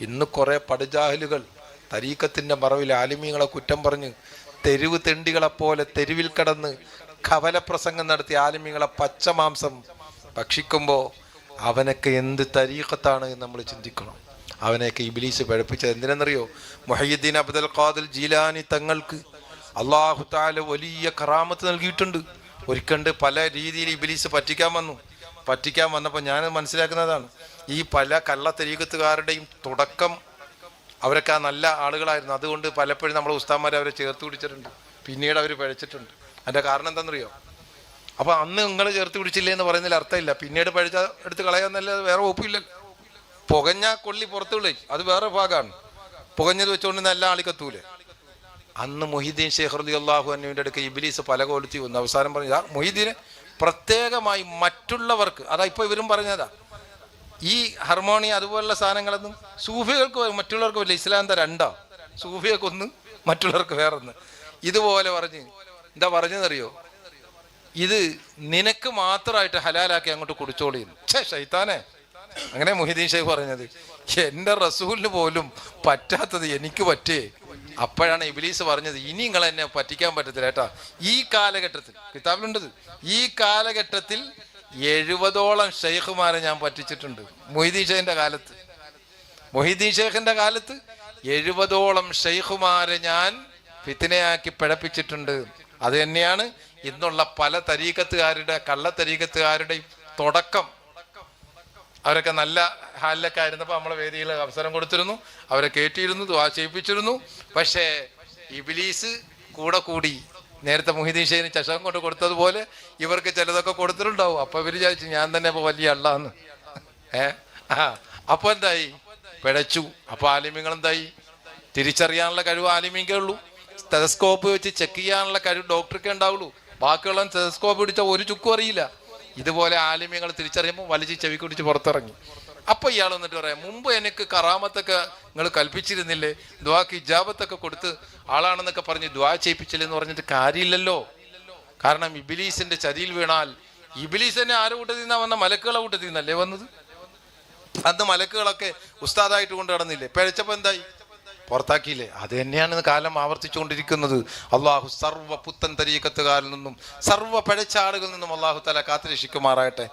ഇന്ന് കുറേ പടുജാഹലുകൾ തരീക്കത്തിന്റെ മറവിൽ ആലിമീങ്ങളെ കുറ്റം പറഞ്ഞ് തെരുവ് തെണ്ടികളെപ്പോലെ തെരുവിൽ കടന്ന് കവലപ്രസംഗം നടത്തി ആലിമീങ്ങളെ പച്ചമാംസം ഭക്ഷിക്കുമ്പോൾ അവനൊക്കെ എന്ത് തരീക്കത്താണ് നമ്മൾ ചിന്തിക്കണം. അവനെയൊക്കെ ഇബിലീസ് പഴപ്പിച്ചത് എന്തിനെന്നറിയോ? മൊഹീദ്ദീൻ അബ്ദുൽ ഖാദിൽ ജീലാനി തങ്ങൾക്ക് അള്ളാഹു താല വലിയ കറാമത്ത് നൽകിയിട്ടുണ്ട്. ഒരിക്കണ്ട് പല രീതിയിൽ ഇബിലീസ് പറ്റിക്കാൻ വന്നു. പറ്റിക്കാൻ വന്നപ്പോൾ ഞാൻ മനസ്സിലാക്കുന്നതാണ്. ഈ പല കള്ളത്തരീകത്തുകാരുടെയും തുടക്കം അവരൊക്കെ നല്ല ആളുകളായിരുന്നു. അതുകൊണ്ട് പലപ്പോഴും നമ്മൾ ഉസ്താന്മാരെ അവരെ ചേർത്ത് പിടിച്ചിട്ടുണ്ട്. പിന്നീട് അവർ പഴച്ചിട്ടുണ്ട്. അതിന്റെ കാരണം എന്താണെന്നറിയോ? അപ്പോൾ അന്ന് നിങ്ങൾ ചേർത്ത് പിടിച്ചില്ലേ എന്ന് പറയുന്നതിൽ അർത്ഥമില്ല. പിന്നീട് പഴിച്ച എടുത്ത് കളയാന്നല്ല വേറെ ഒപ്പില്ല പുകഞ്ഞ കൊള്ളി പുറത്തു വിളി. അത് വേറെ ഭാഗമാണ് പുകഞ്ഞത് വെച്ചുകൊണ്ട് നല്ല ആളിക്കത്തൂലെ അന്ന് മൊഹീദ്ദീൻ റലി അള്ളാഹു അനുവിന്റെ അടുക്ക് ഇബിലീസ് പല കൊളുത്തി വന്നു അവസാനം പറഞ്ഞു ആ മൊഹീദ്ദീനെ പ്രത്യേകമായി മറ്റുള്ളവർക്ക് അതാ ഇപ്പോൾ ഇവരും പറഞ്ഞതാ. ഈ ഹർമോണി അതുപോലുള്ള സാധനങ്ങളൊന്നും സൂഫികൾക്ക് മറ്റുള്ളവർക്ക് വല്ല ഇസ്ലാം രണ്ടോ? സൂഫികൾക്ക് ഒന്ന് മറ്റുള്ളവർക്ക് വേറൊന്ന്. ഇതുപോലെ പറഞ്ഞ് എന്താ പറഞ്ഞതറിയോ ഇത് നിനക്ക് മാത്രമായിട്ട് ഹലാലാക്കി അങ്ങോട്ട് കുടിച്ചോളിയുന്നു. ഛേ ഷൈത്താനെ അങ്ങനെ മുഹിദീൻ ഷെയ്ഖ് പറഞ്ഞത് എന്റെ റസൂലിന് പോലും പറ്റാത്തത് എനിക്ക് പറ്റേ. അപ്പോഴാണ് ഇബിലീസ് പറഞ്ഞത് ഇനി നിങ്ങൾ എന്നെ പറ്റിക്കാൻ പറ്റത്തില്ല കേട്ടാ. ഈ കാലഘട്ടത്തിൽ കിതാബിലുണ്ടത്? ഈ കാലഘട്ടത്തിൽ എഴുപതോളം ഷെയ്ഖുമാരെ ഞാൻ പറ്റിച്ചിട്ടുണ്ട്. മൊയ്തീൻ ഷെയ്ഖിന്റെ കാലത്ത്. മൊഹിദ്ദീൻ ഷെയ്ഖിന്റെ കാലത്ത് എഴുപതോളം ഷെയ്ഖുമാരെ ഞാൻ ഫിത്തിനയാക്കി പിഴപ്പിച്ചിട്ടുണ്ട്. അത് തന്നെയാണ് ഇന്നുള്ള പല തരീക്കത്തുകാരുടെ കള്ളത്തരീക്കത്തുകാരുടെയും തുടക്കം. അവരൊക്കെ നല്ല ഹാലിലൊക്കെ ആയിരുന്നപ്പോൾ നമ്മളെ വേദിയിൽ അവസരം കൊടുത്തിരുന്നു. അവരെ കയറ്റിയിരുന്നു ദ്വാ ചെയ്യിപ്പിച്ചിരുന്നു. പക്ഷേ ഇബിലീസ് കൂടെ കൂടി നേരത്തെ മുഹിദീൻ ചഷകം കൊണ്ട് കൊടുത്തതുപോലെ ഇവർക്ക് ചിലതൊക്കെ കൊടുത്തിട്ടുണ്ടാവും. അപ്പൊ ഇവർ വിചാരിച്ചു ഞാൻ തന്നെ ഇപ്പൊ വലിയ അള്ളാന്ന്. ഏ? ആ. അപ്പൊ എന്തായി? പിഴച്ചു. അപ്പൊ ആലിമ്യങ്ങൾ എന്തായി? തിരിച്ചറിയാനുള്ള കഴിവ് ആലിമ്യങ്കേ ഉള്ളൂ. സ്റ്റെസ്കോപ്പ് വെച്ച് ചെക്ക് ചെയ്യാനുള്ള കഴിവ് ഡോക്ടർക്കേ ഉണ്ടാവുള്ളൂ. ബാക്കിയുള്ള സ്റ്റെസ്കോപ്പ് പിടിച്ച ഒരു ചുക്കും അറിയില്ല. ഇതുപോലെ ആലിമ്യങ്ങൾ തിരിച്ചറിയുമ്പോൾ വലിച്ച് ചെവി കുടിച്ച് പുറത്തിറങ്ങി. അപ്പൊ ഇയാൾ എന്നിട്ട് പറയാം മുമ്പ് എനിക്ക് കറാമത്തൊക്കെ നിങ്ങൾ കൽപ്പിച്ചിരുന്നില്ലേ? ദ്വാക്ക് ഇജാബത്തൊക്കെ കൊടുത്ത് ആളാണെന്നൊക്കെ പറഞ്ഞ് ദ്വാ ചെയ്യിപ്പിച്ചില്ലെന്ന് പറഞ്ഞിട്ട് കാര്യമില്ലല്ലോ. കാരണം ഇബിലീസിന്റെ ചതിയിൽ വീണാൽ ഇബിലീസ് തന്നെ ആരും കൂട്ടത്തിൽ നിന്നാ വന്ന? മലക്കുകളെ കൂട്ടത്തിൽ നിന്നല്ലേ വന്നത്? അന്ന് മലക്കുകളൊക്കെ ഉസ്താദായിട്ട് കൊണ്ട് നടന്നില്ലേ? പിഴച്ചപ്പോ എന്തായി? പുറത്താക്കിയില്ലേ? അത് തന്നെയാണ് കാലം ആവർത്തിച്ചുകൊണ്ടിരിക്കുന്നത്. അള്ളാഹു സർവ പുത്തൻ തരീക്കത്തുകാരിൽ നിന്നും സർവ പഴച്ച ആളുകളിൽ നിന്നും അള്ളാഹു തല കാത്തുരക്ഷിക്കുമാറാകട്ടെ.